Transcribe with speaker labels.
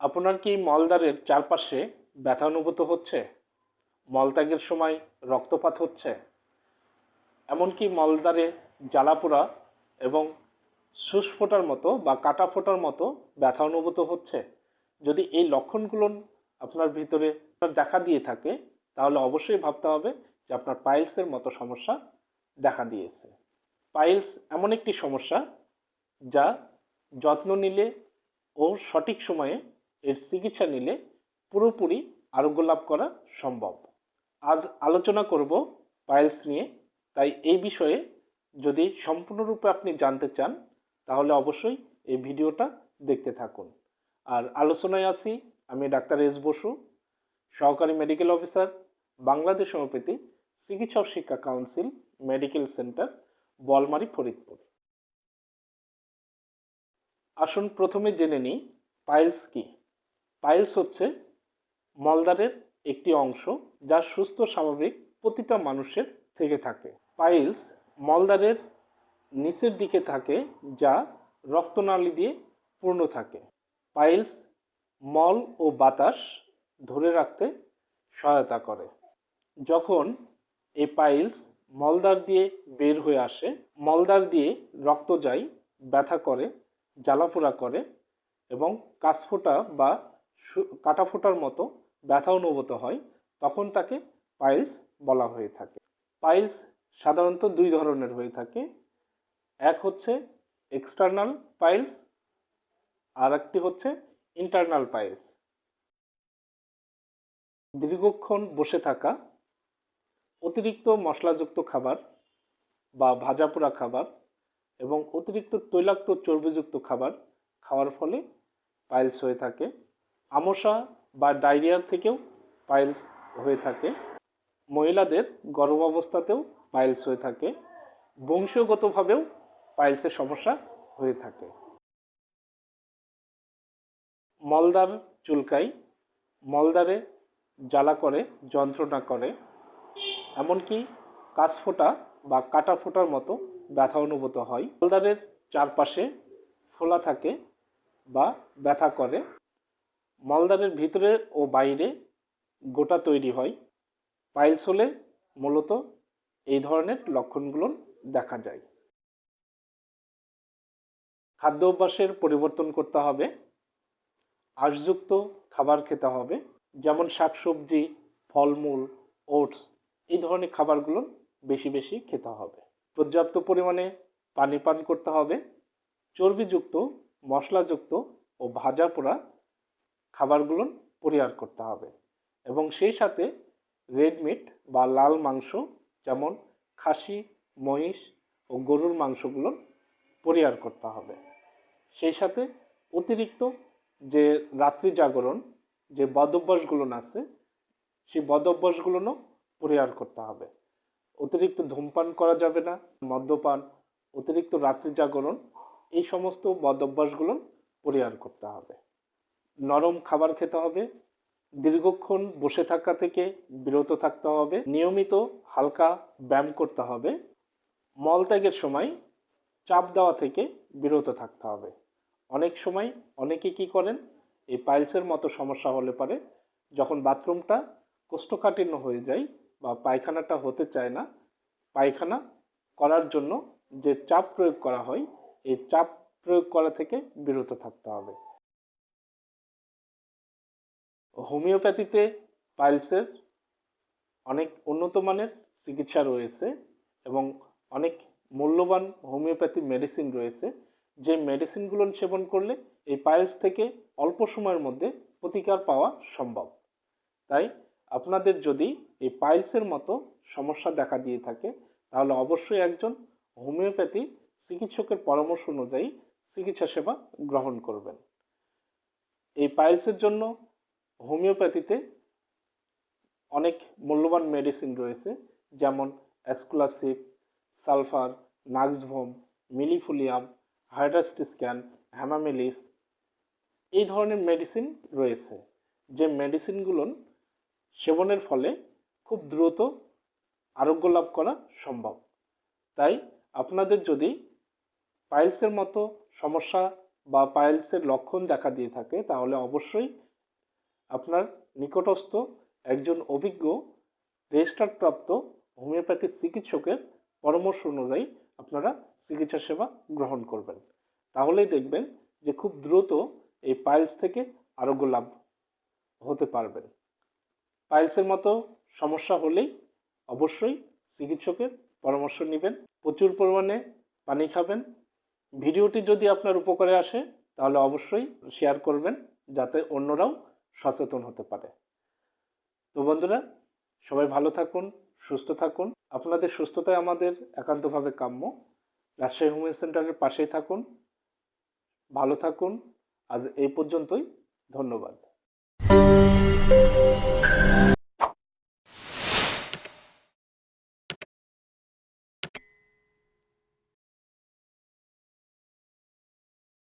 Speaker 1: আপনার কি মলদ্বারের চারপাশে ব্যথা অনুভূত হচ্ছে? মলত্যাগের সময় রক্তপাত হচ্ছে? এমনকি মলদ্বারে জ্বালা পোড়া এবং সুস ফোটার মতো বা কাটা ফোটার মতো ব্যথা অনুভূত হচ্ছে। যদি এই লক্ষণগুলো আপনার ভিতরে দেখা দিয়ে থাকে, তাহলে অবশ্যই ভাবতে হবে যে আপনার পাইলসের মতো সমস্যা দেখা দিয়েছে। পাইলস এমন একটি সমস্যা যা যত্ন নিলে ও সঠিক সময়ে এর চিকিৎসা নিলে পুরোপুরি আরোগ্য লাভ করা সম্ভব। আজ আলোচনা করব পাইলস নিয়ে, তাই এই বিষয়ে যদি সম্পূর্ণরূপে আপনি জানতে চান, তাহলে অবশ্যই এই ভিডিওটা দেখতে থাকুন। আর আলোচনায় আসি আমি ডাক্তার এস বসু, সহকারী মেডিকেল অফিসার, বাংলাদেশ হোমিওপ্যাথি চিকিৎসক শিক্ষা council, medical centre, Bolmari, Faridpur. আসুন প্রথমে জেনে নিই পাইলস কি। পাইলস হচ্ছে মলদ্বারের একটি অংশ যা সুস্থ স্বাভাবিক প্রতিটা মানুষের থেকে থাকে। পাইলস মলদ্বারের নিচের দিকে থাকে যা রক্তনালী দিয়ে পূর্ণ থাকে। পাইলস মল ও বাতাস ধরে রাখতে সহায়তা করে। যখন এই পাইলস মলদ্বার দিয়ে বের হয়ে আসে, মলদ্বার দিয়ে রক্ত যায়, ব্যথা করে, জ্বালাপোড়া করে এবং কাশফোঁটা বা সু- কাটাফোঁটার মতো ব্যথা অনুভূত হয়, তখন তাকে পাইলস বলা হয়ে থাকে। পাইলস সাধারণত দুই ধরনের হয়ে থাকে। এক হচ্ছে এক্সটার্নাল পাইলস, আর একটি হচ্ছে ইন্টারনাল পাইলস। দীর্ঘক্ষণ বসে থাকা অতিরিক্ত মশলাযুক্ত খাবার বা ভাজা পোড়া খাবার এবং অতিরিক্ত তৈলাক্ত চর্বিযুক্ত খাবার খাওয়ার ফলে পাইলস হয়ে থাকে। আমশা বা ডায়রিয়ার থেকেও পাইলস হয়ে থাকে। মহিলাদের গর্ভ অবস্থাতেও পাইলস হয়ে থাকে। বংশগতভাবেও পাইলসের সমস্যা হয়ে থাকে। মলদার চুলকাই মলদারে জ্বালা করে, যন্ত্রণা করে। এমনকি কাশফোঁটা বা কাটা ফোটার মতো ব্যথা অনুভূত হয়। মলদারের চারপাশে ফোলা থাকে বা ব্যথা করে। মলদারের ভিতরে ও বাইরে গোটা তৈরি হয়। পাইলস হলে মূলত এই ধরনের লক্ষণগুলো দেখা যায়। খাদ্য অভ্যাসের পরিবর্তন করতে হবে। আঁশযুক্ত খাবার খেতে হবে, যেমন শাকসবজি, ফলমূল, ওটস, এই ধরনের খাবারগুলো বেশি বেশি খেতে হবে। পর্যাপ্ত পরিমাণে পানি পান করতে হবে। চর্বিযুক্ত, মশলাযুক্ত ও ভাজা পোড়া খাবারগুলো পরিহার করতে হবে। এবং সেই সাথে রেড মিট বা লাল মাংস যেমন খাসি, মহিষ ও গরুর মাংসগুলো পরিহার করতে হবে। সেই সাথে অতিরিক্ত যে রাত্রি জাগরণ, যে বদভ্যাসগুলো আছে, সেই বদভ্যাসগুলোও পরিহার করতে হবে। অতিরিক্ত ধূমপান করা যাবে না, মদ্যপান, অতিরিক্ত রাত্রি জাগরণ, এই সমস্ত বদভ্যাসগুলো পরিহার করতে হবে। নরম খাবার খেতে হবে, দীর্ঘক্ষণ বসে থাকা থেকে বিরত থাকতে হবে, নিয়মিত হালকা ব্যায়াম করতে হবে মলত্যাগের সময় চাপ দেওয়া থেকে বিরত থাকতে হবে। অনেক সময় অনেকে কি করেন, এই পাইলসের মতো সমস্যা হলে পারে, যখন বাথরুমটা কোষ্ঠকাঠিন্য হয়ে যায় বা পায়খানাটা হতে চায় না, পায়খানা করার জন্য যে চাপ প্রয়োগ করা হয়, এই চাপ প্রয়োগ করা থেকে বিরত থাকতে হবে। হোমিওপ্যাথিতে পাইলসের অনেক উন্নত মানের চিকিৎসা রয়েছে এবং অনেক মূল্যবান হোমিওপ্যাথি মেডিসিন রয়েছে। যে মেডিসিনগুলো সেবন করলে এই পাইলস থেকে অল্প সময়ের মধ্যে প্রতিকার পাওয়া সম্ভব। তাই আপনাদের যদি এই পাইলসের মতো সমস্যা দেখা দিয়ে থাকে, তাহলে অবশ্যই একজন হোমিওপ্যাথি চিকিৎসকের পরামর্শ অনুযায়ী চিকিৎসা সেবা গ্রহণ করবেন। এই পাইলসের জন্য হোমিওপ্যাথিতে অনেক মূল্যবান মেডিসিন রয়েছে, যেমন অ্যাসকুলাসিপ সালফার নাক্সভোম মিলিফুলিয়াম হাইড্রাস্টিস্ক্যান হ্যামামেলিস এই ধরনের মেডিসিন রয়েছে। যে মেডিসিনগুলো সেবনের ফলে খুব দ্রুত আরোগ্য লাভ করা সম্ভব। তাই আপনাদের যদি পাইলসের মতো সমস্যা বা পাইলসের লক্ষণ দেখা দিয়ে থাকে, তাহলে অবশ্যই আপনার নিকটস্থ একজন অভিজ্ঞ রেজিস্টারপ্রাপ্ত হোমিওপ্যাথি চিকিৎসকের পরামর্শ অনুযায়ী আপনারা চিকিৎসা সেবা গ্রহণ করবেন। তাহলেই দেখবেন যে খুব দ্রুত এই পাইলস থেকে আরোগ্য লাভ হতে পারবেন। পাইলসের মতো সমস্যা হলেই অবশ্যই চিকিৎসকের পরামর্শ নেবেন, প্রচুর পরিমাণে পানি খাবেন। ভিডিওটি যদি আপনার উপকারে আসে, তাহলে অবশ্যই শেয়ার করবেন, যাতে অন্যরাও সচেতন হতে পারে। তো বন্ধুরা, সবাই ভালো থাকুন, সুস্থ থাকুন। আপনাদের সুস্থতায় আমাদের একান্তভাবে কাম্য। রাজশাহী হোমেন সেন্টারের পাশেই থাকুন। ভালো থাকুন। আজ এই পর্যন্তই। ধন্যবাদ।